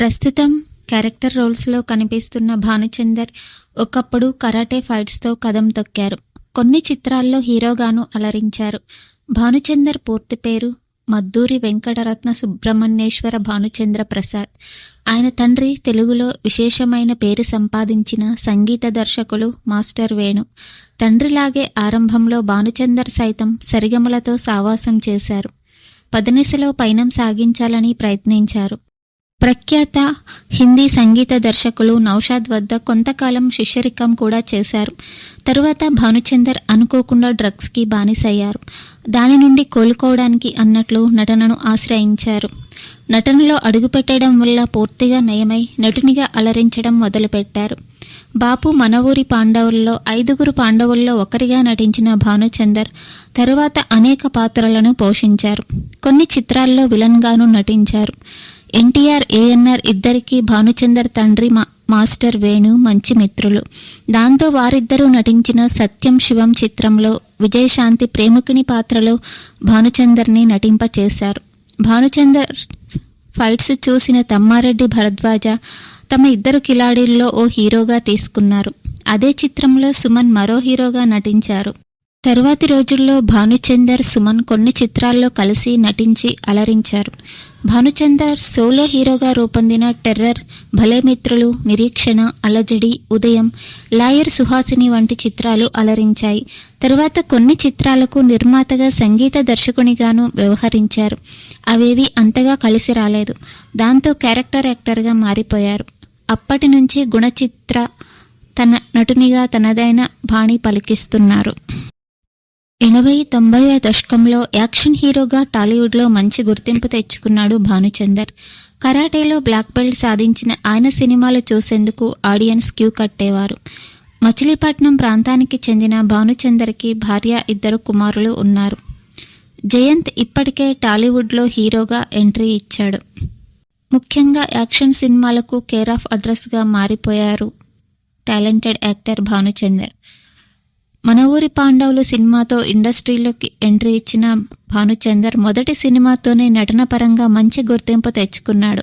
ప్రస్తుతం క్యారెక్టర్ రోల్స్లో కనిపిస్తున్న భానుచందర్ ఒకప్పుడు కరాటే ఫైట్స్తో కదం తొక్కారు. కొన్ని చిత్రాల్లో హీరోగాను అలరించారు. భానుచందర్ పూర్తి పేరు మద్దూరి వెంకటరత్న సుబ్రహ్మణ్యేశ్వర భానుచంద్ర ప్రసాద్. ఆయన తండ్రి తెలుగులో విశేషమైన పేరు సంపాదించిన సంగీత దర్శకులు మాస్టర్ వేణు. తండ్రిలాగే ఆరంభంలో భానుచందర్ సైతం సరిగమలతో సావాసం చేశారు. పదనిసలో పయనం సాగించాలని ప్రయత్నించారు. ప్రఖ్యాత హిందీ సంగీత దర్శకులు నౌషాద్ వద్ద కొంతకాలం శిష్యరికం కూడా చేశారు. తరువాత భానుచందర్ అనుకోకుండా డ్రగ్స్కి బానిసయ్యారు. దాని నుండి కోలుకోవడానికి అన్నట్లు నటనను ఆశ్రయించారు. నటనలో అడుగుపెట్టడం వల్ల పూర్తిగా నయమై నటునిగా అలరించడం మొదలుపెట్టారు. బాపు మన ఊరి పాండవుల్లో ఐదుగురు పాండవుల్లో ఒకరిగా నటించిన భానుచందర్ తరువాత అనేక పాత్రలను పోషించారు. కొన్ని చిత్రాల్లో విలన్గాను నటించారు. ఎన్టీఆర్ ఏఎన్ఆర్ ఇద్దరికీ భానుచందర్ తండ్రి మా మాస్టర్ వేణు మంచి మిత్రులు. దాంతో వారిద్దరూ నటించిన సత్యం శివం చిత్రంలో విజయశాంతి ప్రేమికుని పాత్రలో భానుచందర్ని నటింపచేశారు. భానుచందర్ ఫైట్స్ చూసిన తమ్మారెడ్డి భరద్వాజ తమ ఇద్దరు కిలాడీల్లో ఓ హీరోగా తీసుకున్నారు. అదే చిత్రంలో సుమన్ మరో హీరోగా నటించారు. తరువాతి రోజుల్లో భానుచందర్ సుమన్ కొన్ని చిత్రాల్లో కలిసి నటించి అలరించారు. భానుచందర్ సోలో హీరోగా రూపొందిన టెర్రర్ భలే మిత్రులు నిరీక్షణ అలజడి ఉదయం లాయర్ సుహాసిని వంటి చిత్రాలు అలరించాయి. తరువాత కొన్ని చిత్రాలకు నిర్మాతగా సంగీత దర్శకునిగాను వ్యవహరించారు. అవేవి అంతగా కలిసి రాలేదు. దాంతో క్యారెక్టర్ యాక్టర్గా మారిపోయారు. అప్పటి నుంచి గుణచిత్ర తన నటునిగా తనదైన బాణి పలికిస్తున్నారు. ఎనభై తొంభైవ దశకంలో యాక్షన్ హీరోగా టాలీవుడ్లో మంచి గుర్తింపు తెచ్చుకున్నాడు భానుచందర్. కరాటేలో బ్లాక్ బెల్ట్ సాధించిన ఆయన సినిమాలు చూసేందుకు ఆడియన్స్ క్యూ కట్టేవారు. మచిలీపట్నం ప్రాంతానికి చెందిన భానుచందర్కి భార్య ఇద్దరు కుమారులు ఉన్నారు. జయంత్ ఇప్పటికే టాలీవుడ్లో హీరోగా ఎంట్రీ ఇచ్చాడు. ముఖ్యంగా యాక్షన్ సినిమాలకు కేర్ ఆఫ్ అడ్రస్గా మారిపోయారు టాలెంటెడ్ యాక్టర్ భానుచందర్. మన ఊరి పాండవులు సినిమాతో ఇండస్ట్రీలోకి ఎంట్రీ ఇచ్చిన భానుచందర్ మొదటి సినిమాతోనే నటన పరంగా మంచి గుర్తింపు తెచ్చుకున్నాడు.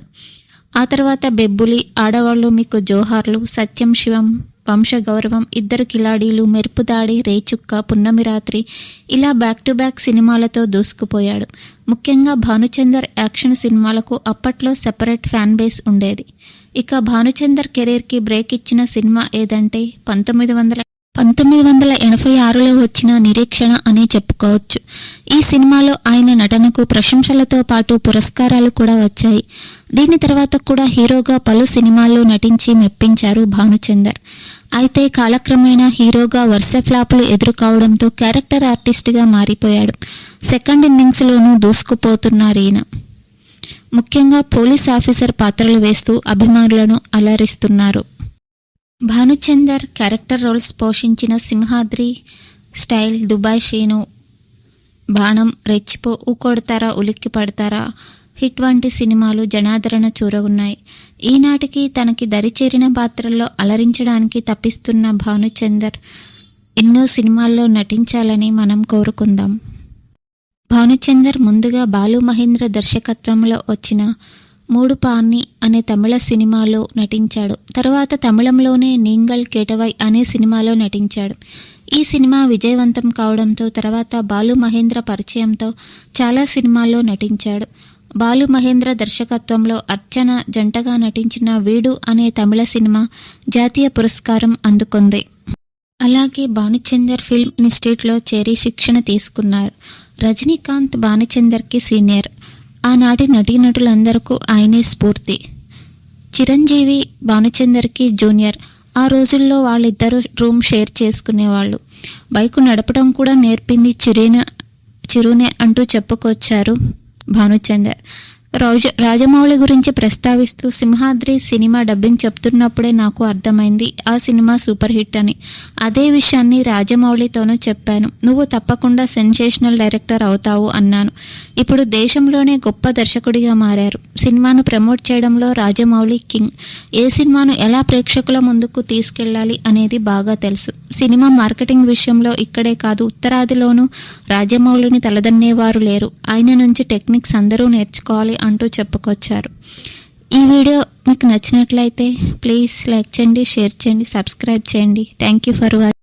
ఆ తర్వాత బెబ్బులి ఆడవాళ్ళు మీకు జోహార్లు సత్యం శివం వంశగౌరవం ఇద్దరు కిలాడీలు మెరుపుదాడి రేచుక్క పున్నమి రాత్రి ఇలా బ్యాక్ టు బ్యాక్ సినిమాలతో దూసుకుపోయాడు. ముఖ్యంగా భానుచందర్ యాక్షన్ సినిమాలకు అప్పట్లో సెపరేట్ ఫ్యాన్ బేస్ ఉండేది. ఇక భానుచందర్ కెరీర్కి బ్రేక్ ఇచ్చిన సినిమా ఏదంటే పంతొమ్మిది వందల పంతొమ్మిది వందల ఎనభై ఆరులో వచ్చిన నిరీక్షణ అని చెప్పుకోవచ్చు. ఈ సినిమాలో ఆయన నటనకు ప్రశంసలతో పాటు పురస్కారాలు కూడా వచ్చాయి. దీని తర్వాత కూడా హీరోగా పలు సినిమాల్లో నటించి మెప్పించారు భానుచందర్. అయితే కాలక్రమేణా హీరోగా వరుస ఫ్లాపులు ఎదుర్కోవడంతో క్యారెక్టర్ ఆర్టిస్ట్గా మారిపోయాడు. సెకండ్ ఇన్నింగ్స్లోనూ దూసుకుపోతున్నారు ఈయన. ముఖ్యంగా పోలీస్ ఆఫీసర్ పాత్రలు వేస్తూ అభిమానులను అలరిస్తున్నారు. భానుచందర్ క్యారెక్టర్ రోల్స్ పోషించిన సింహాద్రి స్టైల్ దుబాయ్ షీను బాణం రెచ్చిపో ఊకొడతారా ఉలిక్కి పడతారా హిట్ వంటి సినిమాలు జనాదరణ చూరగున్నాయి. ఈనాటికి తనకి దరిచేరిన పాత్రల్లో అలరించడానికి తప్పిస్తున్న భానుచందర్ ఎన్నో సినిమాల్లో నటించాలని మనం కోరుకుందాం. భానుచందర్ ముందుగా బాలు మహేంద్ర దర్శకత్వంలో వచ్చిన మూడు పాన్ని అనే తమిళ సినిమాలో నటించాడు. తర్వాత తమిళంలోనే నీంగల్ కేటవై అనే సినిమాలో నటించాడు. ఈ సినిమా విజయవంతం కావడంతో తర్వాత బాలు మహేంద్ర పరిచయంతో చాలా సినిమాల్లో నటించాడు. బాలు మహేంద్ర దర్శకత్వంలో అర్చన జంటగా నటించిన వీడు అనే తమిళ సినిమా జాతీయ పురస్కారం అందుకుంది. అలాగే భానుచందర్ ఫిల్మ్ ఇన్స్టిట్యూట్లో చేరి శిక్షణ తీసుకున్నారు. రజనీకాంత్ భానుచందర్కి సీనియర్. ఆనాటి నటీనటులందరికీ ఆయనే స్ఫూర్తి. చిరంజీవి భానుచందర్కి జూనియర్. ఆ రోజుల్లో వాళ్ళిద్దరూ రూమ్ షేర్ చేసుకునేవాళ్ళు. బైకు నడపడం కూడా నేర్పింది చిరున చిరునే అంటూ చెప్పుకొచ్చారు భానుచందర్. రాజ రాజమౌళి గురించి ప్రస్తావిస్తూ సింహాద్రి సినిమా డబ్బింగ్ చెప్తున్నప్పుడే నాకు అర్థమైంది ఆ సినిమా సూపర్ హిట్ అని. అదే విషయాన్ని రాజమౌళితోనూ చెప్పాను. నువ్వు తప్పకుండా సెన్సేషనల్ డైరెక్టర్ అవుతావు అన్నాను. ఇప్పుడు దేశంలోనే గొప్ప దర్శకుడిగా మారారు. సినిమాను ప్రమోట్ చేయడంలో రాజమౌళి కింగ్. ఏ సినిమాను ఎలా ప్రేక్షకుల ముందుకు తీసుకెళ్ళాలి అనేది బాగా తెలుసు. సినిమా మార్కెటింగ్ విషయంలో ఇక్కడే కాదు ఉత్తరాదిలోనూ రాజమౌళిని తలదన్నేవారు లేరు. ఆయన నుంచి టెక్నిక్స్ అందరూ నేర్చుకోవాలి అంటూ చెప్పుకొచ్చారు. ఈ వీడియో మీకు నచ్చినట్లయితే ప్లీజ్ లైక్ చేయండి షేర్ చేయండి సబ్స్క్రైబ్ చేయండి. Thank you for watching